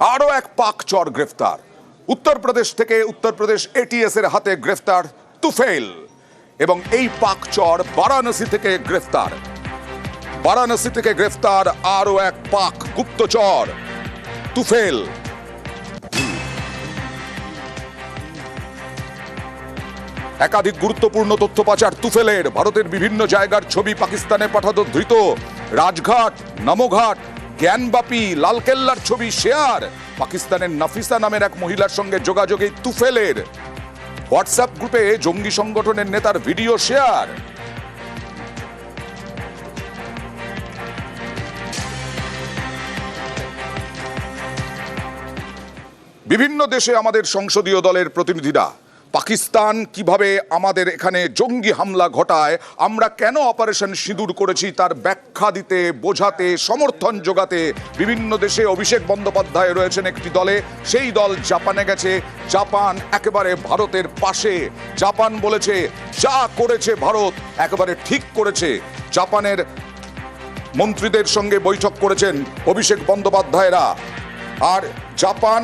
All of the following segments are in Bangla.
আরও এক পাক চর গ্রেফতার। উত্তরপ্রদেশ থেকে উত্তরপ্রদেশ এটিএস এর হাতে গ্রেফতার তুফেল এবং এই পাক চর বারাণসী থেকে গ্রেফতার। বারাণসী থেকে গ্রেফতার আরও এক পাক গুপ্তচর তুফেল একাধিক গুরুত্বপূর্ণ তথ্য পাচার তুফেলের, ভারতের বিভিন্ন জায়গার ছবি পাকিস্তানে পাঠাতো ধৃত। রাজঘাট, নমঘাট জ্ঞানবাপী লালকেল্লার ছবি শেয়ার। পাকিস্তানের নাফিসা নামের এক মহিলার সঙ্গে যোগাযোগে তুফেলের। হোয়াটসঅ্যাপ গ্রুপে জঙ্গি সংগঠনের নেতার ভিডিও শেয়ার। বিভিন্ন দেশে আমাদের সংসদীয় দলের প্রতিনিধিরা পাকিস্তান কীভাবে আমাদের এখানে জঙ্গি হামলা ঘটায়, আমরা কেন অপারেশন সিঁদুর করেছি, তার ব্যাখ্যা দিতে, বোঝাতে, সমর্থন যোগাতে বিভিন্ন দেশে অভিষেক বন্দ্যোপাধ্যায় রয়েছেন একটি দলে। সেই দল জাপানে গেছে। জাপান একেবারে ভারতের পাশে। জাপান বলেছে, যা করেছে ভারত, একেবারে ঠিক করেছে। জাপানের মন্ত্রীদের সঙ্গে বৈঠক করেছেন অভিষেক বন্দ্যোপাধ্যায়রা। আর জাপান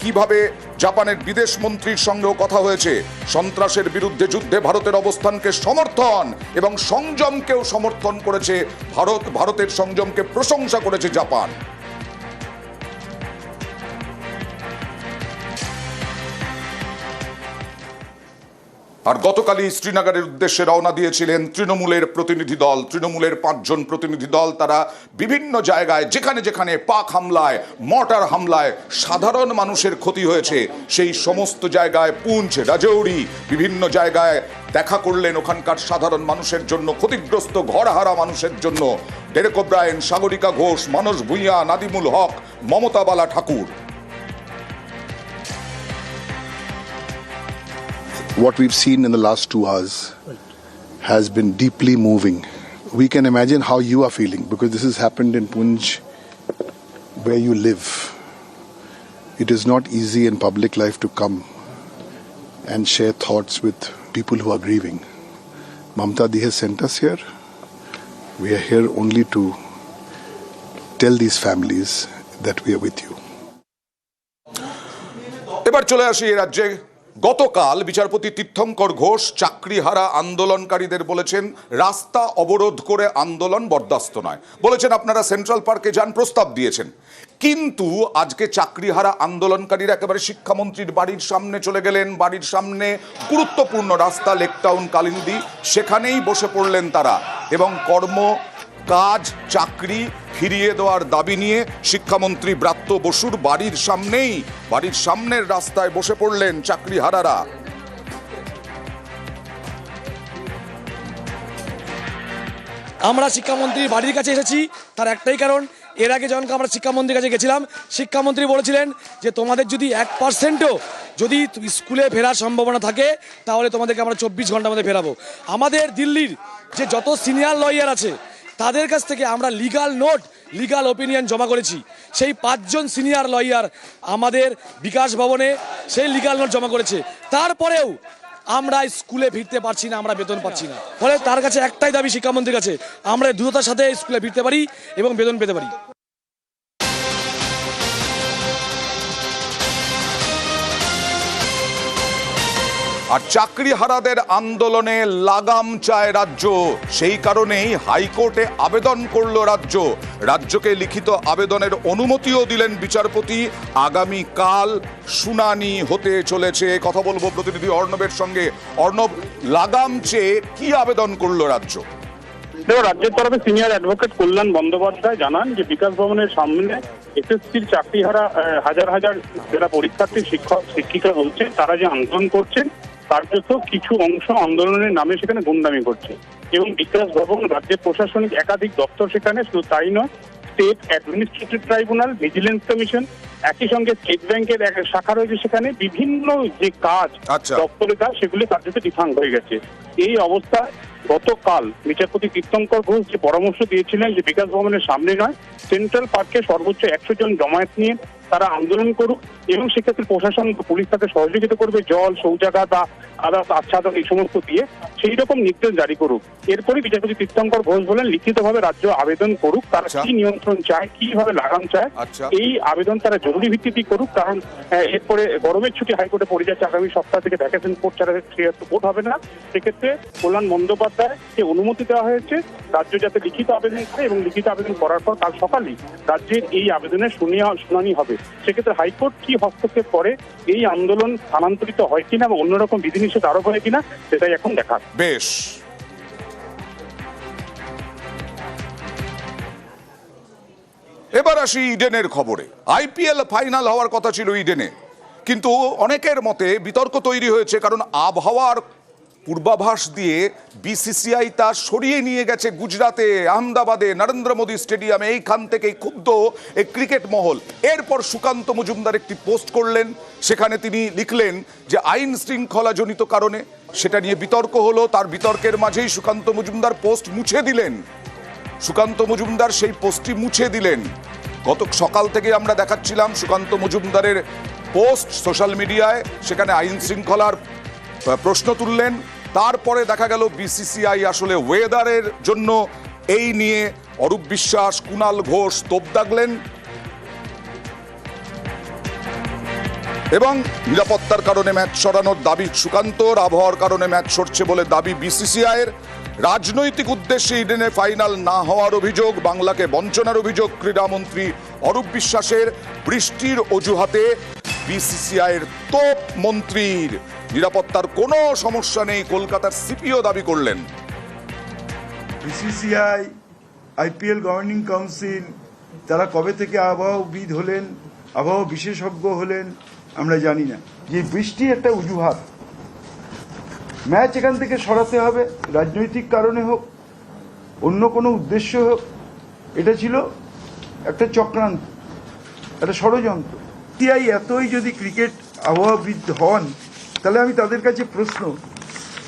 কীভাবে জাপানের বিদেশ মন্ত্রীর সঙ্গেও কথা হয়েছে। সন্ত্রাসের বিরুদ্ধে যুদ্ধে ভারতের অবস্থানকে সমর্থন এবং সংযমকেও সমর্থন করেছে ভারত। ভারতের সংযমকে প্রশংসা করেছে জাপান। আর গতকালই শ্রীনগরের উদ্দেশ্যে রওনা দিয়েছিলেন তৃণমূলের প্রতিনিধি দল। তৃণমূলের পাঁচজন প্রতিনিধি দল, তারা বিভিন্ন জায়গায়, যেখানে যেখানে পাক হামলায়, মর্টার হামলায় সাধারণ মানুষের ক্ষতি হয়েছে, সেই সমস্ত জায়গায় পুঞ্চ রাজৌরি বিভিন্ন জায়গায় দেখা করলেন ওখানকার সাধারণ মানুষের জন্য, ক্ষতিগ্রস্ত ঘরহারা মানুষের জন্য। Derek O'Brien, Sagarika Ghosh, Manas Bhunia, Nadimul Haque, Mamata Bala Thakur. what we've seen in the last two hours has been deeply moving. We can imagine how you are feeling because this has happened in Punj, where you live. It is not easy in public life to come and share thoughts with people who are grieving. Mamta Di has sent us here. We are here only to tell these families that we are with you. এবার চলে আসি এই রাজ্যে গতকাল বিচারপতি তীর্থঙ্কর ঘোষ চাকরিহারা আন্দোলনকারীদের বলেছেন, রাস্তা অবরোধ করে আন্দোলন বরদাস্ত নয়। বলেছেন, আপনারা সেন্ট্রাল পার্কে যান, প্রস্তাব দিয়েছেন। কিন্তু আজকে চাকরিহারা আন্দোলনকারীরা একেবারে শিক্ষামন্ত্রীর বাড়ির সামনে চলে গেলেন। বাড়ির সামনে গুরুত্বপূর্ণ রাস্তা লেকটাউন কালিন্দি, সেখানেই বসে পড়লেন তারা। এবং কর্ম কাজ, চাকরি ফিরিয়ে দেওয়ার দাবি নিয়ে শিক্ষামন্ত্রী ব্রাত্য বসুর বাড়ির সামনেই, বাড়ির সামনের রাস্তায় বসে পড়লেন চাকরি হারারা আমরা শিক্ষামন্ত্রীর বাড়ির কাছে এসেছি, তার একটাই কারণ, এর আগে যখন আমরা শিক্ষামন্ত্রীর কাছে গেছিলাম, শিক্ষামন্ত্রী বলেছিলেন যে তোমাদের যদি এক পার্সেন্টও যদি স্কুলে ফেরার সম্ভাবনা থাকে, তাহলে তোমাদেরকে আমরা চব্বিশ ঘণ্টার মধ্যে ফেরাবো। আমাদের দিল্লির যে যত সিনিয়র লয়ার আছে তাদের কাছ থেকে আমরা লিগাল নোট লিগাল ওপিনিয়ন জমা করেছি। সেই পাঁচজন সিনিয়র লয়ার আমাদের বিকাশ ভবনে সেই লিগাল নোট জমা করেছে। তারপরেও আমরা স্কুলে ফিরতে পারছি না, আমরা বেতন পাচ্ছি না। ফলে তার কাছে একটাই দাবি শিক্ষামন্ত্রীর কাছে, আমরা দ্রুততার সাথে স্কুলে ফিরতে পারি এবং বেতন পেতে পারি। আর চাকরিহারাদের আন্দোলনে লাগাম চায় রাজ্য। সেই কারণেই হাইকোর্টে আবেদন করল রাজ্য। রাজ্যকে লিখিত আবেদনের অনুমতিও দিলেন বিচারপতি। আগামী কাল শুনানি হতে চলেছে। কথা বলব প্রতিনিধি অর্ণবের সঙ্গে। অর্ণব, লাগাম চেয়ে কি আবেদন করল রাজ্য? দেখো, রাজ্যের তরফে সিনিয়র অ্যাডভোকেট কল্যাণ বন্দ্যোপাধ্যায় জানান যে বিকাশ ভবনের সামনে এসএসসির চাকরিহারা হাজার হাজার যারা পরীক্ষার্থী, শিক্ষক, শিক্ষিকা হচ্ছে, তারা যে আন্দোলন করছেন তার কিছু অংশ আন্দোলনের নামে সেখানে গুন্ডামি করছে এবং বিকাশ ভবন রাজ্যের প্রশাসনিক একাধিক দপ্তর সেখানে শুধু তাই নয় state administrative tribunal vigilance commission একই সঙ্গে স্টেট ব্যাংকের এক শাখা রয়েছে সেখানে বিভিন্ন যে কাজ আচ্ছা। দপ্তরের কাজ সেগুলি কার্যত ডিফাং হয়ে গেছে এই অবস্থায় গতকাল বিচারপতি তীর্থঙ্কর ঘোষ যে পরামর্শ দিয়েছিলেন যে বিকাশ ভবনের সামনে নয় সেন্ট্রাল পার্কে সর্বোচ্চ একশো জন জমায়েত নিয়ে তারা আন্দোলন করুক এবং সেক্ষেত্রে প্রশাসন পুলিশ তাকে সহযোগিতা করবে জল শৌচাগার বা আদার্স আচ্ছাদন এই সমস্ত দিয়ে সেই রকম নির্দেশ জারি করুক এরপরে বিচারপতি তীর্থঙ্কর ঘোষ বলেন লিখিতভাবে রাজ্য আবেদন করুক তারা আচ্ছা। কি নিয়ন্ত্রণ চায় কীভাবে লাগাম চায় আচ্ছা। এই আবেদন তারা জরুরি ভিত্তিতেই করুক কারণ এরপরে গরমের ছুটি হাইকোর্টে পড়ে যাচ্ছে আগামী সপ্তাহ থেকে ভ্যাকেশন কোর্ট ছাড়া কোর্ট হবে না সেক্ষেত্রে কল্যাণ বন্দ্যোপাধ্যায়কে অনুমতি দেওয়া হয়েছে রাজ্য যাতে লিখিত আবেদন করে এবং লিখিত আবেদন করার পর কাল সকালেই রাজ্যের এই আবেদনের শুনিয়া- শুনানি হবে সেক্ষেত্রে হাইকোর্ট কি হস্তক্ষেপ করে এই আন্দোলন স্থানান্তরিত হয় কিনা বা অন্যরকম বিধিনিষেধ আরোপ হয় কিনা, সেটাই এখন দেখার। বেশ। এবার আসি ইডেনের খবরে। আইপিএল ফাইনাল হওয়ার কথা ছিল ইডেনে। কিন্তু অনেকের মতে বিতর্ক তৈরি হয়েছে, কারণ আবহাওয়ার পূর্বাভাস দিয়ে বিসিসিআই তা সরিয়ে নিয়ে গেছে গুজরাতে আহমেদাবাদে, নরেন্দ্র মোদী স্টেডিয়ামে, এইখান থেকেই ক্ষুব্ধ এই ক্রিকেট মহল। এরপর সুকান্ত মজুমদার একটি পোস্ট করলেন, সেখানে তিনি লিখলেন যে আইন শৃঙ্খলাজনিত কারণে সেটা নিয়ে বিতর্ক হলো, তার বিতর্কের মাঝেই সুকান্ত মজুমদার পোস্ট মুছে দিলেন। সুকান্ত মজুমদার সেই পোস্টটি মুছে দিলেন। গত সকাল থেকে আমরা দেখাচ্ছিলাম সুকান্ত মজুমদারের পোস্ট সোশ্যাল মিডিয়ায়, সেখানে আইন শৃঙ্খলার প্রশ্ন তুললেন। তারপরে দেখা গেল বিসিসিআই আসলে ওয়েদারের জন্য এই নিয়ে অরূপ বিশ্বাস কুণাল ঘোষ তোপ দাগলেন এবং নিরাপত্তার কারণে ম্যাচ সরানোর দাবি সুকান্তর আবহাওয়ার কারণে ম্যাচ সরছে বলে দাবি বিসিসিআইয়ের রাজনৈতিক উদ্দেশ্যে ইডেনে ফাইনাল না হওয়ার অভিযোগ, বাংলাকে বঞ্চনার অভিযোগ ক্রীড়ামন্ত্রী অরূপ বিশ্বাসের। বৃষ্টির অজুহাতে বিসিসিআইয়ের তোপ মন্ত্রীর নিরাপত্তার কোনো সমস্যা নেই, কলকাতার সিপিও দাবি করলেন। বিসিসিআই আইপিএল গভর্নিং কাউন্সিল তারা কবে থেকে আবহাওয়াবিদ হলেন আবহাওয়া বিশেষজ্ঞ হলেন, আমরা জানি না। যে বৃষ্টি একটা অজুহাত ম্যাচ এখান থেকে সরাতে হবে, রাজনৈতিক কারণে হোক, অন্য কোনো উদ্দেশ্য হোক, এটা ছিল একটা চক্রান্ত, একটা ষড়যন্ত্র। সিআই এতই যদি ক্রিকেট আবহাওয়াবিদ হন তাহলে আমি তাদের কাছে প্রশ্ন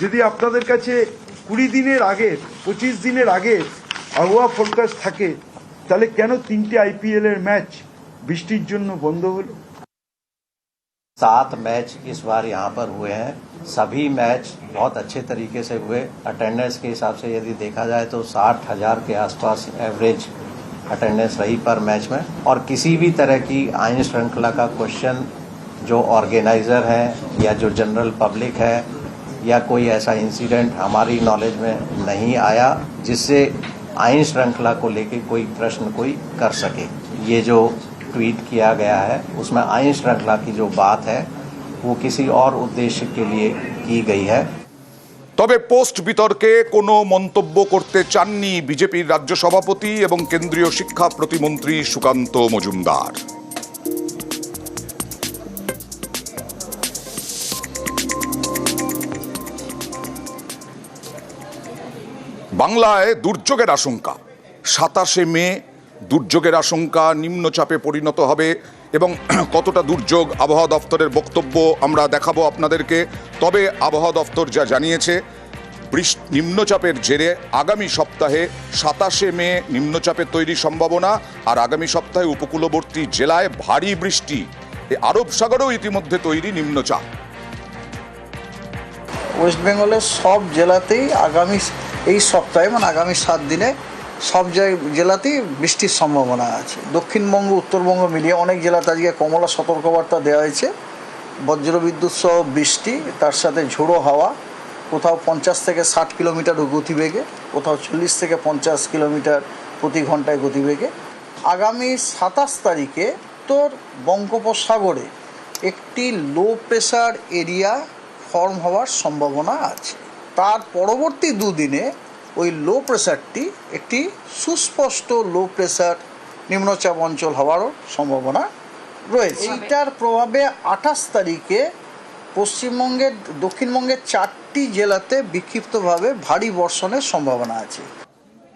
যদি আপনাদের কাছে কুড়ি দিনের আগে পঁচিশ দিনের আগে আবহাওয়া ফোরকাস্ট থাকে তাহলে কেন তিনটে আইপিএল এর ম্যাচ বৃষ্টির জন্য বন্ধ হলো सात मैच इस बार यहाँ पर हुए हैं सभी मैच बहुत अच्छे तरीके से हुए अटेंडेंस के हिसाब से यदि देखा जाए तो साठ हजार के आसपास एवरेज अटेंडेंस रही पर मैच में। और किसी भी तरह की आयन श्रृंखला का क्वेश्चन जो ऑर्गेनाइजर है या जो जनरल पब्लिक है या कोई ऐसा इंसिडेंट हमारी नॉलेज में नहीं आया जिससे आइन श्रृंखला को लेके कोई प्रश्न कोई कर सके। ये जो ट्वीट किया गया है, उसमें आयन श्रृंखला की जो बात है, वो किसी और उद्देश्य के लिए की गई है। তবে পোস্ট বিতর্কে কোনো মন্তব্য করতে চাননি বিজেপির রাজ্য সভাপতি এবং কেন্দ্রীয় শিক্ষা প্রতিমন্ত্রী সুকান্ত মজুমদার। বাংলায় দুর্যোগের আশঙ্কা, সাতাশে মে দুর্যোগের আশঙ্কা নিম্নচাপে পরিণত হবে এবং কতটা দুর্যোগ আবহাওয়া দফতরের বক্তব্য আমরা দেখাবো আপনাদেরকে। তবে আবহাওয়া দফতর যা জানিয়েছে নিম্নচাপের জেরে আগামী সপ্তাহে সাতাশে মে নিম্নচাপের তৈরি সম্ভাবনা আর আগামী সপ্তাহে উপকূলবর্তী জেলায় ভারী বৃষ্টি। আরব সাগরেও ইতিমধ্যে তৈরি নিম্নচাপ। ওয়েস্ট বেঙ্গলের সব জেলাতেই আগামী এই সপ্তাহে মানে আগামী সাত দিনে সব জায়গায় জেলাতেই বৃষ্টির সম্ভাবনা আছে। দক্ষিণবঙ্গ, উত্তরবঙ্গ মিলিয়ে অনেক জেলাতে আজকে কমলা সতর্কবার্তা দেওয়া হয়েছে। বজ্রবিদ্যুৎ সহ বৃষ্টি, তার সাথে ঝোড়ো হাওয়া, কোথাও পঞ্চাশ থেকে ষাট কিলোমিটার গতিবেগে, কোথাও চল্লিশ থেকে পঞ্চাশ কিলোমিটার প্রতি ঘন্টায় গতিবেগে। আগামী সাতাশ তারিখে উত্তর বঙ্গোপসাগরে একটি লো প্রেসার এরিয়া ফর্ম হওয়ার সম্ভাবনা আছে। তার পরবর্তী দুদিনে ওই লো প্রেশারটি একটি সুস্পষ্ট লো প্রেশার নিম্নচাপ অঞ্চল হওয়ারও সম্ভাবনা রয়েছে। এইটার প্রভাবে আঠাশ তারিখে পশ্চিমবঙ্গের দক্ষিণবঙ্গের চারটি জেলাতে বিক্ষিপ্তভাবে ভারী বর্ষণের সম্ভাবনা আছে।